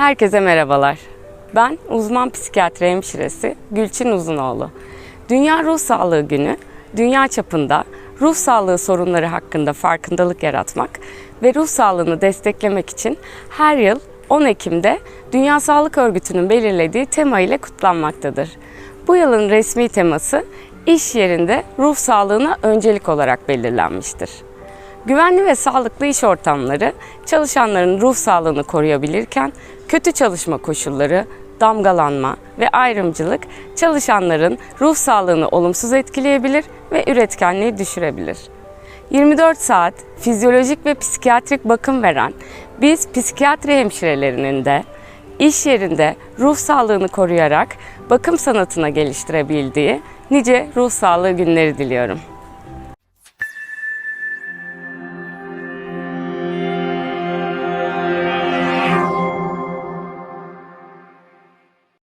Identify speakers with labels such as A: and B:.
A: Herkese merhabalar. Ben uzman psikiyatri hemşiresi Gülçin Uzunoğlu. Dünya Ruh Sağlığı Günü, dünya çapında ruh sağlığı sorunları hakkında farkındalık yaratmak ve ruh sağlığını desteklemek için her yıl 10 Ekim'de Dünya Sağlık Örgütü'nün belirlediği tema ile kutlanmaktadır. Bu yılın resmi teması iş yerinde ruh sağlığına öncelik olarak belirlenmiştir. Güvenli ve sağlıklı iş ortamları çalışanların ruh sağlığını koruyabilirken kötü çalışma koşulları, damgalanma ve ayrımcılık çalışanların ruh sağlığını olumsuz etkileyebilir ve üretkenliği düşürebilir. 24 saat fizyolojik ve psikiyatrik bakım veren biz psikiyatri hemşirelerinin de iş yerinde ruh sağlığını koruyarak bakım sanatına geliştirebildiği nice ruh sağlığı günleri diliyorum.